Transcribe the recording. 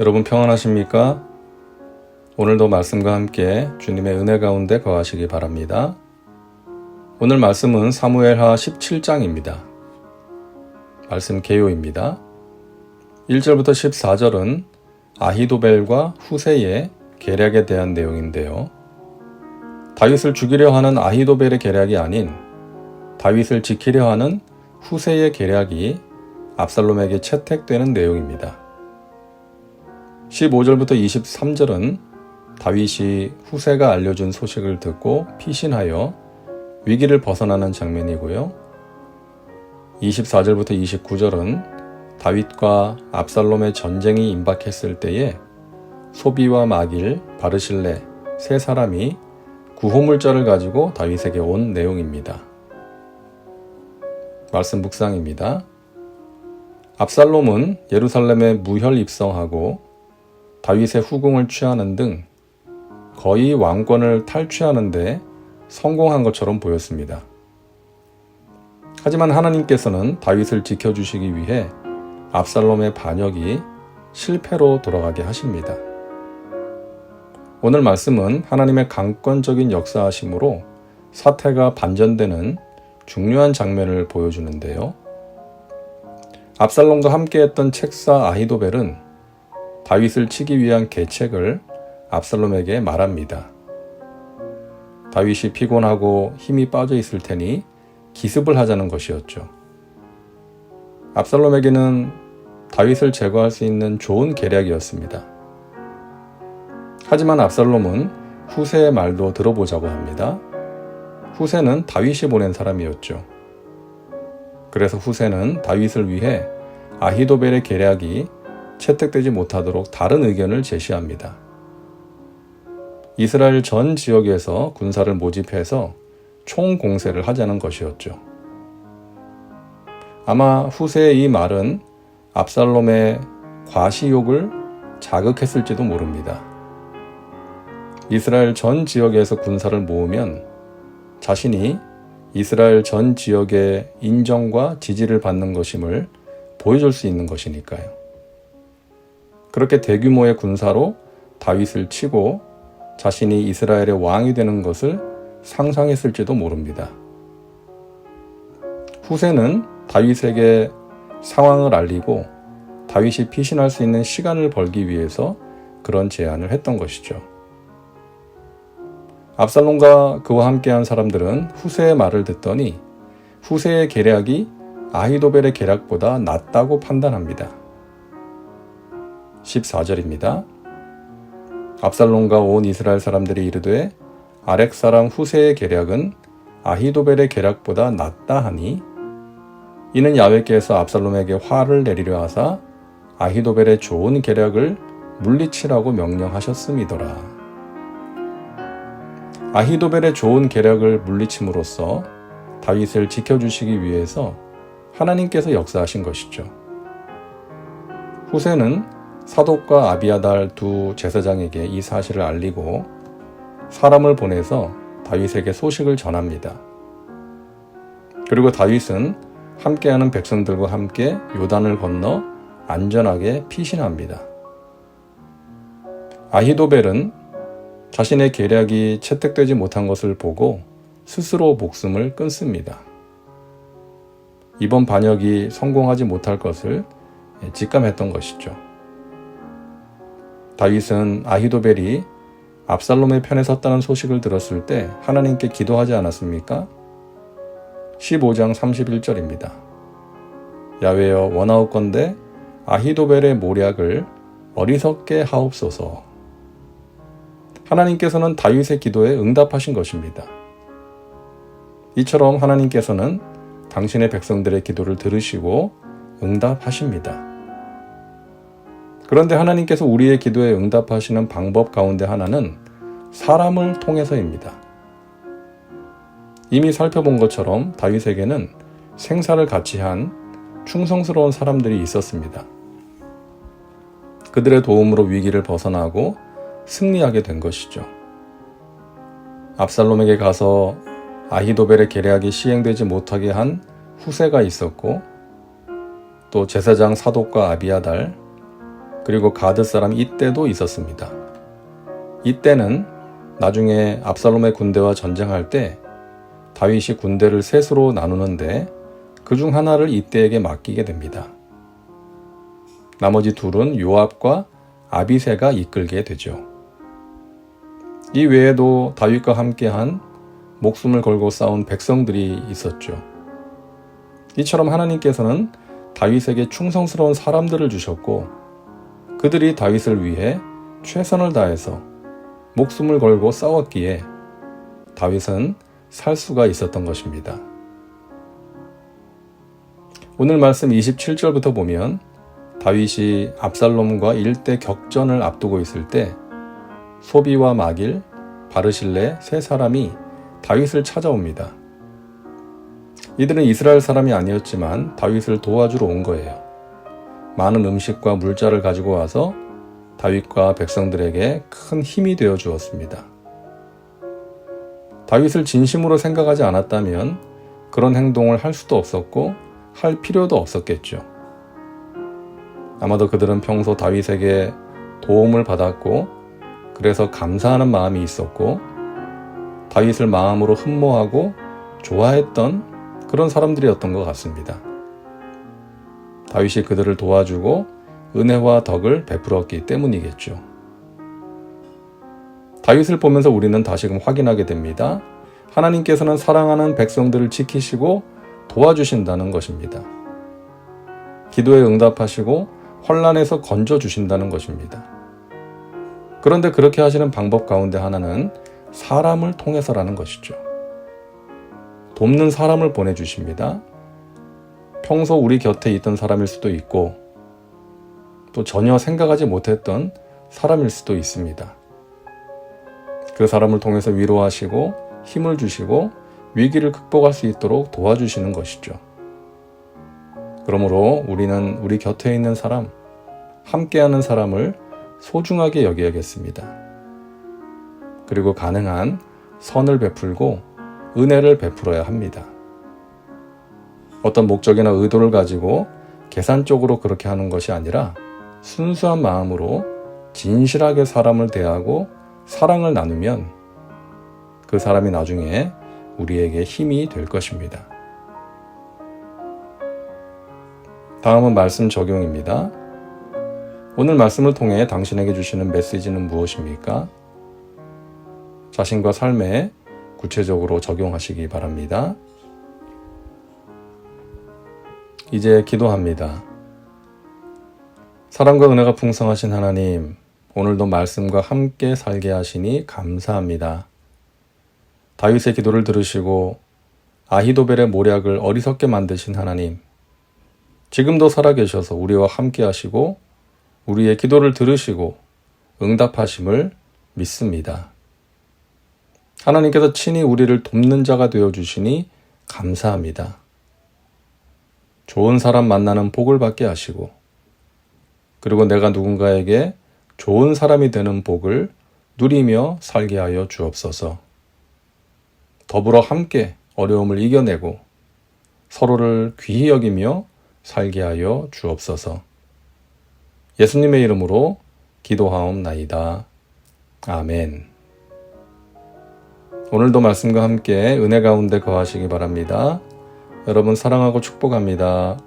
여러분 평안하십니까? 오늘도 말씀과 함께 주님의 은혜 가운데 거하시기 바랍니다. 오늘 말씀은 사무엘하 17장입니다. 말씀 개요입니다. 1절부터 14절은 아히도벨과 후세의 계략에 대한 내용인데요. 다윗을 죽이려 하는 아히도벨의 계략이 아닌 다윗을 지키려 하는 후세의 계략이 압살롬에게 채택되는 내용입니다. 15절부터 23절은 다윗이 후세가 알려준 소식을 듣고 피신하여 위기를 벗어나는 장면이고요. 24절부터 29절은 다윗과 압살롬의 전쟁이 임박했을 때에 소비와 마길, 바르실레 세 사람이 구호물자를 가지고 다윗에게 온 내용입니다. 말씀 묵상입니다. 압살롬은 예루살렘에 무혈 입성하고 다윗의 후궁을 취하는 등 거의 왕권을 탈취하는데 성공한 것처럼 보였습니다. 하지만 하나님께서는 다윗을 지켜주시기 위해 압살롬의 반역이 실패로 돌아가게 하십니다. 오늘 말씀은 하나님의 강권적인 역사하심으로 사태가 반전되는 중요한 장면을 보여주는데요. 압살롬과 함께했던 책사 아히도벨은 다윗을 치기 위한 계책을 압살롬에게 말합니다. 다윗이 피곤하고 힘이 빠져 있을 테니 기습을 하자는 것이었죠. 압살롬에게는 다윗을 제거할 수 있는 좋은 계략이었습니다. 하지만 압살롬은 후세의 말도 들어보자고 합니다. 후세는 다윗이 보낸 사람이었죠. 그래서 후세는 다윗을 위해 아히도벨의 계략이 채택되지 못하도록 다른 의견을 제시합니다. 이스라엘 전 지역에서 군사를 모집해서 총 공세를 하자는 것이었죠. 아마 후세의 이 말은 압살롬의 과시욕을 자극했을지도 모릅니다. 이스라엘 전 지역에서 군사를 모으면 자신이 이스라엘 전 지역의 인정과 지지를 받는 것임을 보여줄 수 있는 것이니까요. 그렇게 대규모의 군사로 다윗을 치고 자신이 이스라엘의 왕이 되는 것을 상상했을지도 모릅니다. 후세는 다윗에게 상황을 알리고 다윗이 피신할 수 있는 시간을 벌기 위해서 그런 제안을 했던 것이죠. 압살롬과 그와 함께한 사람들은 후세의 말을 듣더니 후세의 계략이 아히도벨의 계략보다 낫다고 판단합니다. 14절입니다. 압살롬과 온 이스라엘 사람들이 이르되 아렉 사람 후세의 계략은 아히도벨의 계략보다 낫다 하니 이는 야외께서 압살롬에게 화를 내리려 하사 아히도벨의 좋은 계략을 물리치라고 명령하셨음이더라. 아히도벨의 좋은 계략을 물리침으로써 다윗을 지켜주시기 위해서 하나님께서 역사하신 것이죠. 후세는 사독과 아비아달 두 제사장에게 이 사실을 알리고 사람을 보내서 다윗에게 소식을 전합니다. 그리고 다윗은 함께하는 백성들과 함께 요단을 건너 안전하게 피신합니다. 아히도벨은 자신의 계략이 채택되지 못한 것을 보고 스스로 목숨을 끊습니다. 이번 반역이 성공하지 못할 것을 직감했던 것이죠. 다윗은 아히도벨이 압살롬의 편에 섰다는 소식을 들었을 때 하나님께 기도하지 않았습니까? 15장 31절입니다. 야외여 원하옵건대 아히도벨의 모략을 어리석게 하옵소서. 하나님께서는 다윗의 기도에 응답하신 것입니다. 이처럼 하나님께서는 당신의 백성들의 기도를 들으시고 응답하십니다. 그런데 하나님께서 우리의 기도에 응답하시는 방법 가운데 하나는 사람을 통해서입니다. 이미 살펴본 것처럼 다윗에게는 생사를 같이 한 충성스러운 사람들이 있었습니다. 그들의 도움으로 위기를 벗어나고 승리하게 된 것이죠. 압살롬에게 가서 아히도벨의 계략이 시행되지 못하게 한 후세가 있었고 또 제사장 사독과 아비아달 그리고 가드 사람 이때도 있었습니다. 이때는 나중에 압살롬의 군대와 전쟁할 때 다윗이 군대를 셋으로 나누는데 그 중 하나를 이때에게 맡기게 됩니다. 나머지 둘은 요압과 아비세가 이끌게 되죠. 이 외에도 다윗과 함께한 목숨을 걸고 싸운 백성들이 있었죠. 이처럼 하나님께서는 다윗에게 충성스러운 사람들을 주셨고 그들이 다윗을 위해 최선을 다해서 목숨을 걸고 싸웠기에 다윗은 살 수가 있었던 것입니다. 오늘 말씀 27절부터 보면 다윗이 압살롬과 일대 격전을 앞두고 있을 때 소비와 마길, 바르실레 세 사람이 다윗을 찾아옵니다. 이들은 이스라엘 사람이 아니었지만 다윗을 도와주러 온 거예요. 많은 음식과 물자를 가지고 와서 다윗과 백성들에게 큰 힘이 되어 주었습니다. 다윗을 진심으로 생각하지 않았다면 그런 행동을 할 수도 없었고 할 필요도 없었겠죠. 아마도 그들은 평소 다윗에게 도움을 받았고 그래서 감사하는 마음이 있었고 다윗을 마음으로 흠모하고 좋아했던 그런 사람들이었던 것 같습니다. 다윗이 그들을 도와주고 은혜와 덕을 베풀었기 때문이겠죠. 다윗을 보면서 우리는 다시금 확인하게 됩니다. 하나님께서는 사랑하는 백성들을 지키시고 도와주신다는 것입니다. 기도에 응답하시고 혼란에서 건져 주신다는 것입니다. 그런데 그렇게 하시는 방법 가운데 하나는 사람을 통해서라는 것이죠. 돕는 사람을 보내주십니다. 평소 우리 곁에 있던 사람일 수도 있고, 또 전혀 생각하지 못했던 사람일 수도 있습니다. 그 사람을 통해서 위로하시고, 힘을 주시고, 위기를 극복할 수 있도록 도와주시는 것이죠. 그러므로 우리는 우리 곁에 있는 사람, 함께하는 사람을 소중하게 여겨야겠습니다. 그리고 가능한 선을 베풀고 은혜를 베풀어야 합니다. 어떤 목적이나 의도를 가지고 계산적으로 그렇게 하는 것이 아니라 순수한 마음으로 진실하게 사람을 대하고 사랑을 나누면 그 사람이 나중에 우리에게 힘이 될 것입니다. 다음은 말씀 적용입니다. 오늘 말씀을 통해 당신에게 주시는 메시지는 무엇입니까? 자신과 삶에 구체적으로 적용하시기 바랍니다. 이제 기도합니다. 사랑과 은혜가 풍성하신 하나님, 오늘도 말씀과 함께 살게 하시니 감사합니다. 다윗의 기도를 들으시고 아히도벨의 모략을 어리석게 만드신 하나님, 지금도 살아계셔서 우리와 함께 하시고 우리의 기도를 들으시고 응답하심을 믿습니다. 하나님께서 친히 우리를 돕는 자가 되어 주시니 감사합니다. 좋은 사람 만나는 복을 받게 하시고 그리고 내가 누군가에게 좋은 사람이 되는 복을 누리며 살게 하여 주옵소서. 더불어 함께 어려움을 이겨내고 서로를 귀히 여기며 살게 하여 주옵소서. 예수님의 이름으로 기도하옵나이다. 아멘. 오늘도 말씀과 함께 은혜 가운데 거하시기 바랍니다. 여러분 사랑하고 축복합니다.